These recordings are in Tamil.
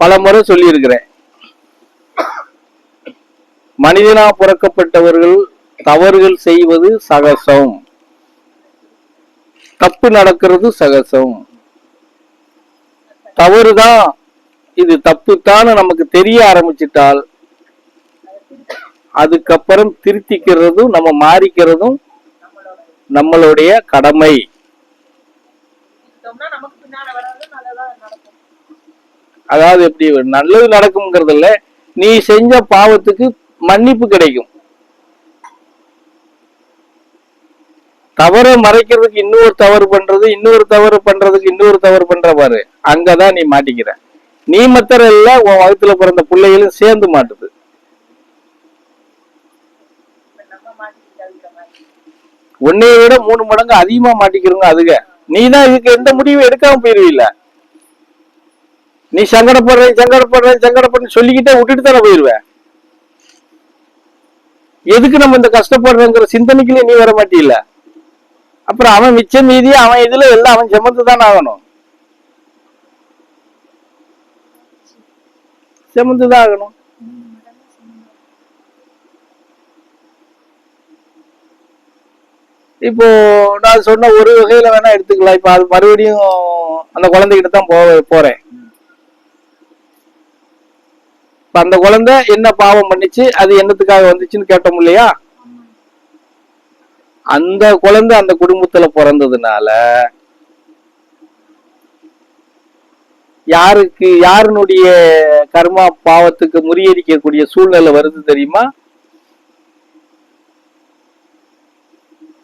பல முறை சொல்லியிருக்கிறேன். மனிதனா பிறக்கப்பட்டவர்கள் தவறுகள் செய்வது சகசம். தப்பு நடக்கிறது சகசம். தவறுதான் இது தப்புத்தான்னு நமக்கு தெரிய ஆரம்பிச்சிட்டால் அதுக்கப்புறம் திருத்திக்கிறதும் நம்ம மாறிக்கிறதும் நம்மளுடைய கடமை செஞ்சோம்னா நமக்கு பின்னால வராது நல்லதா நடக்கும் அதாவது எப்படி நல்லது நடக்கும்ங்கிறது இல்ல நீ செஞ்ச பாவத்துக்கு மன்னிப்பு கிடைக்கும். தவறை மறைக்கிறதுக்கு இன்னொரு தவறு பண்றது இன்னொரு தவறு பண்றதுக்கு இன்னொரு தவறு பண்ற பாரு. அங்கதான் நீ மாட்டிக்கிற. நீ மத்தர இல்ல உன் வகுத்துல பிறந்த பிள்ளைகளும் சேர்ந்து மாட்டுது. உன்னைய விட மூணு மடங்கு அதிகமா மாட்டிக்கிறவங்க அதுக. நீ தான் இதுக்கு எந்த முடிவும் எடுக்காம போயிருவீல்ல. நீ சங்கடப்படுறேன் சங்கடப்படுறேன் சங்கடப்படுறேன் சொல்லிக்கிட்டே விட்டுட்டு தானே போயிடுவேன் எதுக்கு நம்ம இந்த கஷ்டப்படுறேங்கிற சிந்தனைக்குள்ளே நீ வர மாட்டியில? அப்புறம் அவன் மிச்சம் மீதி அவன் இதுல எல்லாம் அவன் செம்மந்து தான் ஆகணும். செம்மந்து தான் ஆகணும். இப்போ நான் சொன்ன ஒரு வகையில வேணா எடுத்துக்கலாம். இப்போ அது மறுபடியும் அந்த குழந்தைகிட்ட தான் போ போறேன். இப்ப அந்த குழந்தை என்ன பாவம் பண்ணிச்சு? அது என்னத்துக்காக வந்துச்சுன்னு கேட்டோம் இல்லையா? அந்த குழந்தை அந்த குடும்பத்துல பிறந்ததுனால யாருக்கு யாருனுடைய கர்மா பாவத்துக்கு முறியடிக்கக்கூடிய சூழ்நிலை வருது தெரியுமா?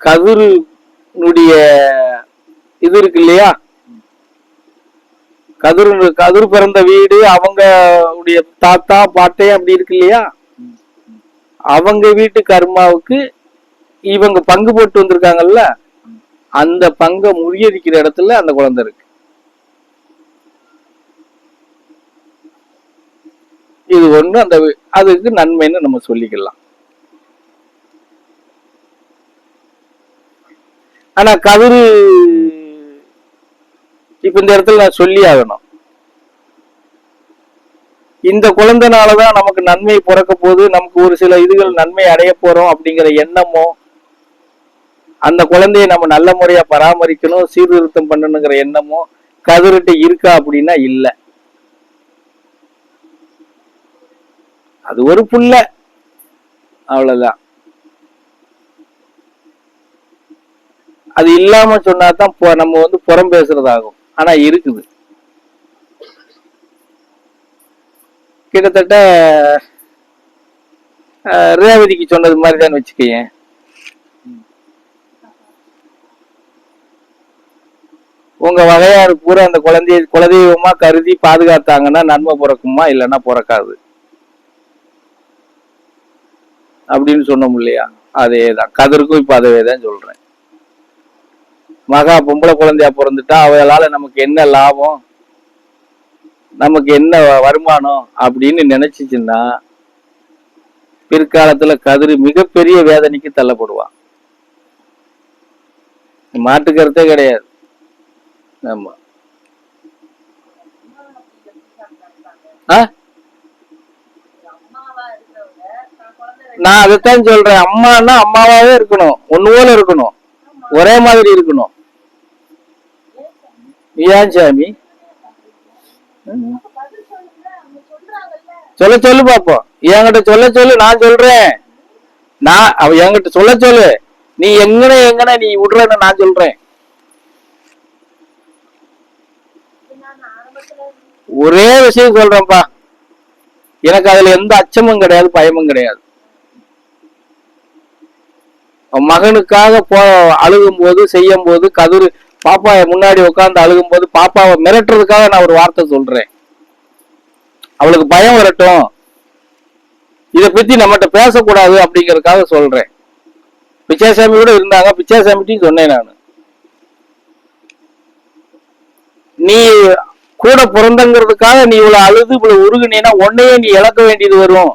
கதிருனுடைய இது இருக்கு இல்லையா? கதிர் கதிர் பிறந்த வீடு அவங்க உடைய தாத்தா பாட்டையும் அப்படி இருக்கு இல்லையா? அவங்க வீட்டு கர்மாவுக்கு இவங்க பங்கு போட்டு வந்திருக்காங்கல்ல? அந்த பங்கை முறியடிக்கிற இடத்துல அந்த குழந்தை இருக்கு. இது ஒண்ணு அந்த அதுக்கு நன்மைன்னு நம்ம சொல்லிக்கலாம். ஆனா கதிர் இப்ப இந்த இடத்துல நான் சொல்லி ஆகணும். இந்த குழந்தைனாலதான் நமக்கு நன்மை பிறக்க போது நமக்கு ஒரு சில இதுகள் நன்மை அடைய போறோம் அப்படிங்கிற எண்ணமோ அந்த குழந்தையை நம்ம நல்ல முறையா பராமரிக்கணும் சீர்திருத்தம் பண்ணணுங்கிற எண்ணமோ கதிர்கிட்ட இருக்கா அப்படின்னா இல்ல. அது ஒரு புள்ள அவ்வளவுதான். அது இல்லாம சொன்னா தான் நம்ம வந்து புறம் பேசுறதாகும். ஆனா இருக்குது. கிட்டத்தட்ட ரேவதிக்கு சொன்னது மாதிரி தான் வச்சுக்கேன் உங்க வகையாறு பூரா அந்த குழந்தைய குலதெய்வமா கருதி பாதுகாத்தாங்கன்னா நன்மை பிறக்குமா இல்லைன்னா பிறக்காது. அப்படின்னு சொன்னோம் இல்லையா? அதேதான். கதருக்கும் இப்போ அதவே தான் சொல்றேன். மகா பொம்பளை குழந்தையா பிறந்துட்டா அவளால நமக்கு என்ன லாபம்? நமக்கு என்ன வருமானம் அப்படின்னு நினைச்சிச்சுன்னா பிற்காலத்துல கதிர் மிகப்பெரிய வேதனைக்கு தள்ளப்படுவான் மாட்டுக்கருத்தே கிடையாது. ஆமா. ஆ? நான் அதைத்தான் சொல்றேன். அம்மான்னா அம்மாவாவே இருக்கணும். ஒண்ணு போல இருக்கணும். ஒரே மாதிரி இருக்கணும். வியாஞ்சாமி சொல்ல சொல்லு பாப்போம் என்கிட்ட சொல்ல சொல்லு நான் சொல்றேன். நான் அவ என்கிட்ட சொல்ல சொல்லு. நீ எங்கன எங்கன நீ விடுறன்னு நான் சொல்றேன். ஒரே விஷயம் சொல்றேன்ப்பா. எனக்கு அதுல எந்த அச்சமும் கிடையாது பயமும் கிடையாது. மகனுக்காக போ அழுகும் போது செய்யும் போது கதிர் பாப்பா முன்னாடி உட்காந்து அழுகும் போது பாப்பாவை மிரட்டுறதுக்காக நான் ஒரு வார்த்தை சொல்றேன். அவளுக்கு பயம் வரட்டும். இதை பத்தி நம்மகிட்ட பேசக்கூடாது அப்படிங்கறதுக்காக சொல்றேன். பிச்சாசாமி கூட இருந்தாங்க. பிச்சாசாமிட்டையும் சொன்னேன் நான். நீ கூட பிறந்தங்கிறதுக்காக நீ இவ்வளவு அழுது இவ்வளவு உருகுனீன்னா உன்னையே நீ இழக்க வேண்டியது வரும்.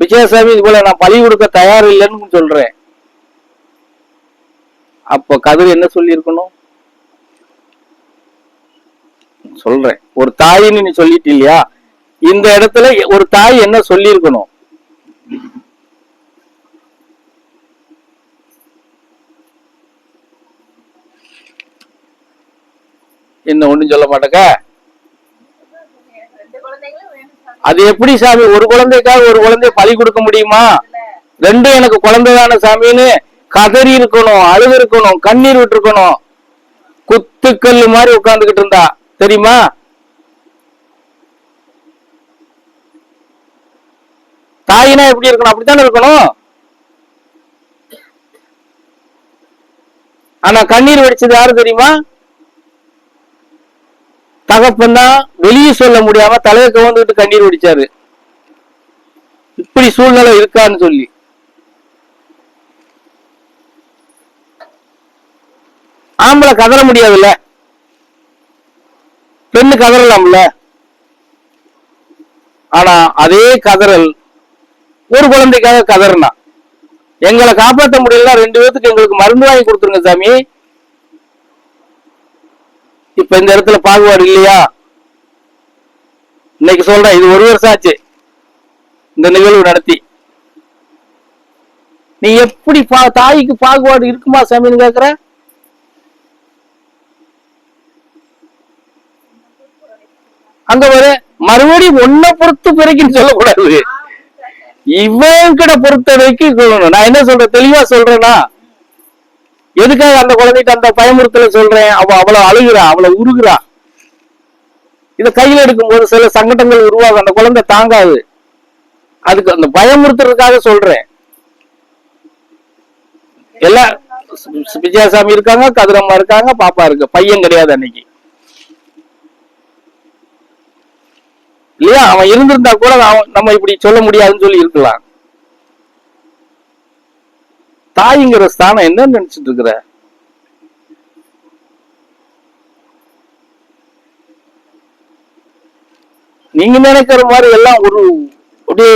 விஜயசாமி இது போல நான் பழி கொடுக்க தயார் இல்லைன்னு சொல்றேன். அப்ப கதிர் என்ன சொல்லியிருக்கணும்? சொல்றேன். ஒரு தாயின்னு நீ சொல்லிட்டு இல்லையா? இந்த இடத்துல ஒரு தாய் என்ன சொல்லியிருக்கணும்? என்ன ஒண்ணும் சொல்ல மாட்டேக்க? அது எப்படி சாமி? ஒரு குழந்தைக்காக ஒரு குழந்தைய பலி கொடுக்க முடியுமா? ரெண்டும் எனக்கு குழந்தைதான சாமின்னு கதறி இருக்கணும் அழுது இருக்கணும் கண்ணீர் விட்டு இருக்கணும் மாதிரி உட்கார்ந்துகிட்டு இருந்தா தெரியுமா? தாயினா எப்படி இருக்கணும்? அப்படித்தானே இருக்கணும்? ஆனா கண்ணீர் வெடிச்சது யாரு தெரியுமா? தகப்பன் தான். வெளியே சொல்ல முடியாம தலையை கவர்ந்துட்டு கண்ணீர் வெடிச்சாரு. இப்படி சூழ்நிலை இருக்கான்னு சொல்லி. ஆம்பளை கதற முடியாதுல்ல? பெண்ணு கதறலாம்ல? ஆனா அதே கதறல் ஒரு குழந்தைக்காக கதறினா? எங்களை காப்பாற்ற முடியல ரெண்டு பேத்துக்கு எங்களுக்கு மருந்து வாங்கி கொடுத்துருங்க சாமி. இப்ப இந்த இடத்துல பாகுபாடு இல்லையா? இன்னைக்கு சொல்றேன் இது ஒரு வருஷம் ஆச்சு இந்த நிகழ்வு நடத்தி. நீ எப்படி பா- தாய்க்கு பாகுபாடு இருக்குமா சாமின்னு கேக்குற? அங்க ஒரு மறுபடியும் ஒன்ன பொறுத்து பிறகுன்னு சொல்லக்கூடாது. இவன் கிட்ட பொறுத்த வரைக்கும் சொல்லணும். நான் என்ன சொல்றேன்? தெளிவா சொல்றேன்னா எதுக்காக அந்த குழந்தைக்கு அந்த பயமுறுத்தல சொல்றேன்? அவ அவ்வளவு அழுகுறா அவ்வளவு உருகுறா. இத கையில எடுக்கும்போது சில சங்கடங்கள் உருவாகும். அந்த குழந்தை தாங்காது. அதுக்கு அந்த பயமுறுத்துறதுக்காக சொல்றேன். எல்லாம் விஜயசாமி இருக்காங்க கதிரம்மா இருக்காங்க பாப்பா இருக்கு. பையன் கிடையாது அன்னைக்கு. இல்லையா? அவன் இருந்திருந்தா கூட அவன் நம்ம இப்படி சொல்ல முடியாதுன்னு சொல்லி இருக்கலாம். தாய்ங்கிற ஸ்தானம் என்ன நினைச்சிட்டு இருக்கிற? நீங்க நினைக்கிற மாதிரி எல்லாம் ஒரு அப்படியே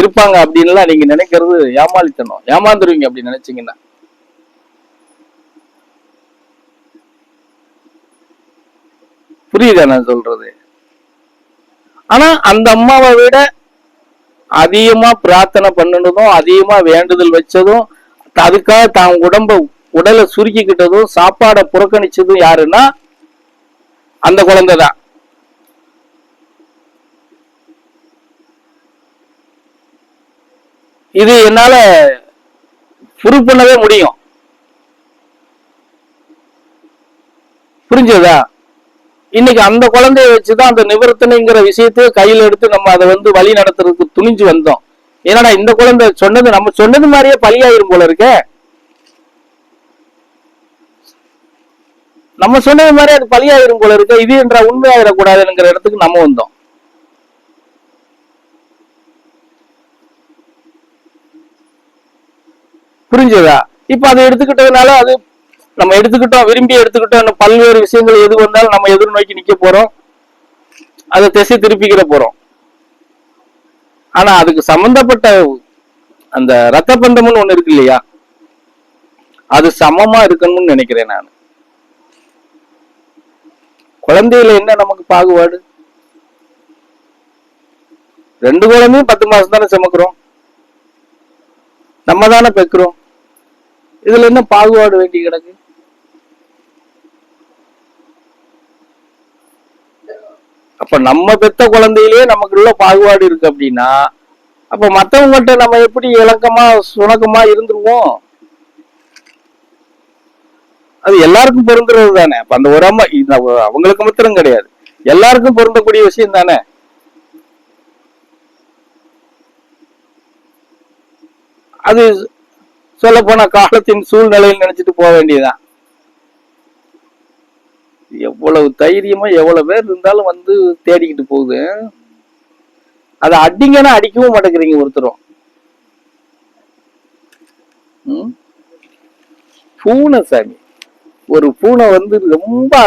இருப்பாங்க அப்படின்லாம் நீங்க நினைக்கிறது ஏமாளித்தனம். ஏமாந்துருவீங்க அப்படி நினைச்சீங்கன்னா. புரியுதா நான் சொல்றது? ஆனா அந்த அம்மாவை விட அதிகமா பிரார்த்தனை பண்ணினதும் அதிகமா வேண்டுதல் வச்சதும் அதுக்காக தான் உடம்ப உடலை சுருக்கிக்கிட்டதும் சாப்பாடை புறக்கணிச்சதும் யாருன்னா அந்த குழந்தை தான். இது என்னால ப்ரூவ் பண்ணவே முடியும். புரிஞ்சதா? இன்னைக்கு அந்த குழந்தைய வச்சுதான் அந்த நிவர்த்தனைங்கிற விஷயத்தையே கையில எடுத்து நம்ம அதை வந்து வழி நடத்துறதுக்கு துணிஞ்சு வந்தோம். ஏன்னா இந்த குழந்தை சொன்னது நம்ம சொன்னது மாதிரியே பலியாயிரும் போல இருக்க. நம்ம சொன்னது மாதிரி அது பலியாயிரும் போல இருக்க. இது என்ற உண்மையாயிடக்கூடாதுங்கிற இடத்துக்கு நம்ம வந்தோம். புரிஞ்சதா? இப்ப அதை எடுத்துக்கிட்டதுனால அது நம்ம எடுத்துக்கிட்டோம் விரும்பி எடுத்துக்கிட்டோம் பல்வேறு விஷயங்கள் எது வந்தாலும் நம்ம எதிர்நோக்கி நிக்க போறோம். அதை திசை திருப்பிக்கிற போறோம். ஆனா அதுக்கு சம்பந்தப்பட்ட அந்த ரத்த பந்தம்னு ஒண்ணு இருக்கு இல்லையா? அது சமமா இருக்கணும்னு நினைக்கிறேன் நான். குழந்தையில என்ன நமக்கு பாகுபாடு? ரெண்டு குழந்தையும் பத்து மாசம் தானே சுமக்கிறோம். நம்ம தானே பெக்கிறோம். இதுல என்ன பாகுபாடு வேண்டி கிடக்கு? அப்ப நம்ம பெத்த குழந்தையிலேயே நமக்குள்ள பாகுபாடு இருக்கு அப்படின்னா அப்ப மத்தவங்ககிட்ட நம்ம எப்படி இலக்கமா சுணக்கமா இருந்துருவோம்? அது எல்லாருக்கும் பொருந்துறது தானே. அப்ப அந்த ஒரு அம்மா அவங்களுக்கு மாத்திரம் கிடையாது. எல்லாருக்கும் பொருந்தக்கூடிய விஷயம் தானே? அது சொல்ல போனா காலத்தின் சூழ்நிலையில் நினைச்சிட்டு போக வேண்டியதுதான். எவ்வளவு தைரியமா எவ்வளவு பேர் இருந்தாலும் வந்து தேடிக்கிட்டு போகுது. அதை அடிங்கன்னா அடிக்கவும் மாட்டேங்கிறீங்க ஒருத்தரும். பூனை சாமி. ஒரு பூனை வந்து ரொம்ப